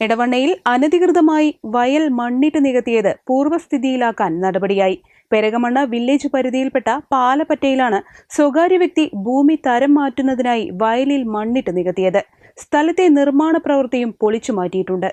എടവണ്ണയിൽ അനധികൃതമായി വയൽ മണ്ണിട്ട് നികത്തിയത് പൂർവസ്ഥിതിയിലാക്കാൻ നടപടിയായി. പെരകമണ്ണ വില്ലേജ് പരിധിയിൽപ്പെട്ട പാലപ്പറ്റയിലാണ് സ്വകാര്യ വ്യക്തി ഭൂമി തരം മാറ്റുന്നതിനായി വയലിൽ മണ്ണിട്ട് നികത്തിയത്. സ്ഥലത്തെ നിർമ്മാണ പ്രവൃത്തിയും പൊളിച്ചു മാറ്റിയിട്ടുണ്ട്.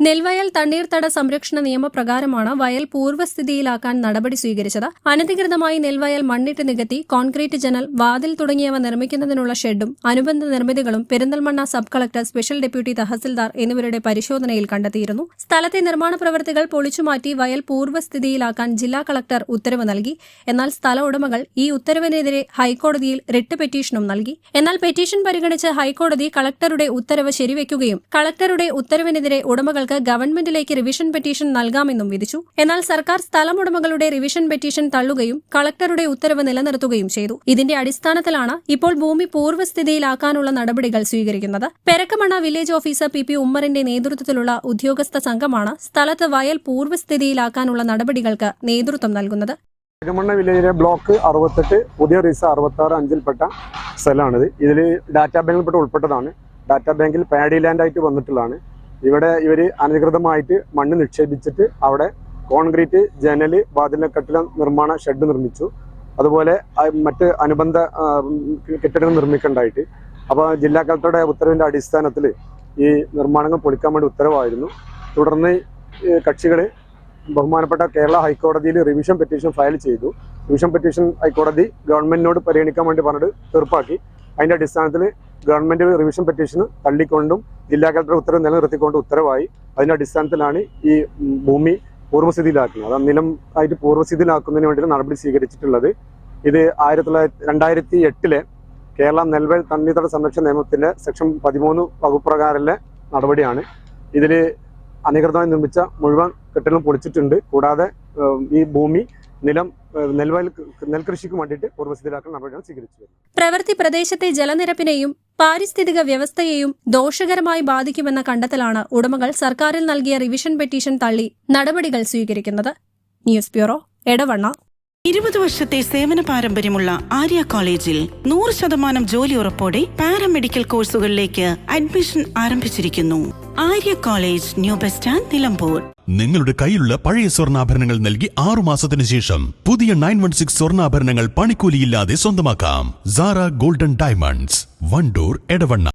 നെൽവയൽ തണ്ണീർത്തട സംരക്ഷണ നിയമപ്രകാരമാണ് വയൽ പൂർവസ്ഥിതിയിലാക്കാൻ നടപടി സ്വീകരിച്ചത്. അനധികൃതമായി നെൽവയൽ മണ്ണിട്ട് നികത്തി കോൺക്രീറ്റ് ജനൽ വാതിൽ തുടങ്ങിയവ നിർമ്മിക്കുന്നതിനുള്ള ഷെഡും അനുബന്ധ നിർമ്മിതികളും Perinthalmanna sub collector special deputy tahsildar എന്നിവരുടെ പരിശോധനയിൽ കണ്ടെത്തിയിരുന്നു. സ്ഥലത്തെ നിർമ്മാണ പ്രവൃത്തികൾ പൊളിച്ചുമാറ്റി വയൽ പൂർവസ്ഥിതിയിലാക്കാൻ ജില്ലാ കളക്ടർ ഉത്തരവ് നൽകി. എന്നാൽ സ്ഥല ഉടമകൾ ഈ ഉത്തരവിനെതിരെ ഹൈക്കോടതിയിൽ റിട്ട് പെറ്റീഷനും നൽകി. എന്നാൽ പെറ്റീഷൻ പരിഗണിച്ച് ഹൈക്കോടതി കളക്ടറുടെ ഉത്തരവ് ശരിവെക്കുകയും കളക്ടറുടെ ഉത്തരവിനെതിരെ ഉടമകൾക്ക് ഗവൺമെന്റിലേക്ക് റിവിഷൻ പെറ്റീഷൻ നൽകാമെന്നും വിധിച്ചു. എന്നാൽ സർക്കാർ സ്ഥലമുടമകളുടെ റിവിഷൻ പെറ്റീഷൻ തള്ളുകയും കളക്ടറുടെ ഉത്തരവ് നിലനിർത്തുകയും ചെയ്തു. ഇതിന്റെ അടിസ്ഥാനത്തിലാണ് ഇപ്പോൾ ഭൂമി പൂർവസ്ഥിതിയിലാക്കാനുള്ള നടപടികൾ സ്വീകരിക്കുന്നത്. Perakamanna village officer P P ഉമ്മറിന്റെ നേതൃത്വത്തിലുള്ള ഉദ്യോഗസ്ഥ സംഘമാണ് സ്ഥലത്ത് വയൽ പൂർവസ്ഥിതിയിലാക്കാനുള്ള നടപടികൾക്ക് നേതൃത്വം നൽകുന്നത്. പെരക്കമണ്ണ വില്ലേജിലെ ബ്ലോക്ക് അറുപത്തെട്ട് പുതിയ റീസ അറുപത്തി ആറ് അഞ്ചിൽപ്പെട്ട സ്ഥലമാണിത്. ഇതിൽ ഡാറ്റാ ബാങ്കിൽപ്പെട്ട് ഉൾപ്പെട്ടതാണ്. ഡാറ്റാ ബാങ്കിൽ പാഡി ലാൻഡായിട്ട് വന്നിട്ടുള്ളതാണ്. ഇവിടെ ഇവർ അനധികൃതമായിട്ട് മണ്ണ് നിക്ഷേപിച്ചിട്ട് അവിടെ കോൺക്രീറ്റ് ജനൽ വാതിലക്കെട്ടില നിർമ്മാണ ഷെഡ് നിർമ്മിച്ചു. അതുപോലെ മറ്റ് അനുബന്ധ കെട്ടിടങ്ങൾ നിർമ്മിക്കേണ്ടതായിട്ട് അപ്പോൾ ജില്ലാ കളക്ടറുടെ ഉത്തരവിന്റെ അടിസ്ഥാനത്തിൽ ഈ നിർമ്മാണങ്ങൾ പൊളിക്കാൻ വേണ്ടി ഉത്തരവായിരുന്നു. തുടർന്ന് കക്ഷികൾ ബഹുമാനപ്പെട്ട കേരള ഹൈക്കോടതിയിൽ റിവിഷൻ പെറ്റീഷൻ ഫയൽ ചെയ്തു. റിവിഷൻ പെറ്റീഷൻ ഹൈക്കോടതി ഗവൺമെന്റിനോട് പരിഗണിക്കാൻ വേണ്ടി പറഞ്ഞിട്ട് തീർപ്പാക്കി. അതിന്റെ അടിസ്ഥാനത്തിൽ ഗവൺമെന്റ് റിവിഷൻ പെറ്റീഷൻ തള്ളിക്കൊണ്ടും ജില്ലാ കളക്ടർ ഉത്തരവ് നിലനിർത്തിക്കൊണ്ട് ഉത്തരവായി. അതിന്റെ അടിസ്ഥാനത്തിലാണ് ഈ ഭൂമി പൂർവസ്ഥിതിയിലാക്കുന്നത്. അത് നിലം ആയിട്ട് പൂർവസ്ഥിതിയിലാക്കുന്നതിന് വേണ്ടിയിട്ട് നടപടി സ്വീകരിച്ചിട്ടുള്ളത്. ഇത് ആയിരത്തി തൊള്ളായിരത്തി രണ്ടായിരത്തി എട്ടിലെ കേരള നെൽവയൽ തണ്ണീർത്തട സംരക്ഷണ നിയമത്തിന്റെ സെക്ഷൻ പതിമൂന്ന് വകുപ്പ് പ്രകാരമുള്ള നടപടിയാണ്. ഇതിൽ അനധികൃതമായി നിർമ്മിച്ച മുഴുവൻ കെട്ടിടം പൊളിച്ചിട്ടുണ്ട്. കൂടാതെ ഈ ഭൂമി നിലം നെൽവയൽ നെൽകൃഷിക്ക് വേണ്ടിയിട്ട് പൂർവസ്ഥിതിയിലാക്കുന്ന നടപടിയാണ് സ്വീകരിച്ചു പ്രവൃത്തി പ്രദേശത്തെ ജലനിരപ്പിനെയും പാരിസ്ഥിതിക വ്യവസ്ഥയെയും ദോഷകരമായി ബാധിക്കുമെന്ന കണ്ടെത്തലാണ് ഉടമകൾ സർക്കാരിൽ നൽകിയ റിവിഷൻ പെറ്റീഷൻ തള്ളി നടപടികൾ സ്വീകരിക്കുന്നത്. News bureau Edavanna. ഇരുപത് വർഷത്തെ സേവന പാരമ്പര്യമുള്ള ആര്യ കോളേജിൽ നൂറ് ശതമാനം ജോലി ഉറപ്പോടെ പാരാമെഡിക്കൽ കോഴ്സുകളിലേക്ക് അഡ്മിഷൻ ആരംഭിച്ചിരിക്കുന്നു. Arya College new bus stand Nilambur. നിങ്ങളുടെ കയ്യിലുള്ള പഴയ സ്വർണാഭരണങ്ങൾ നൽകി ആറു മാസത്തിന് ശേഷം പുതിയ നയൻ വൺ സിക്സ് സ്വർണാഭരണങ്ങൾ പണിക്കൂലിയില്ലാതെ സ്വന്തമാക്കാം. Sara golden diamonds one door Edavanna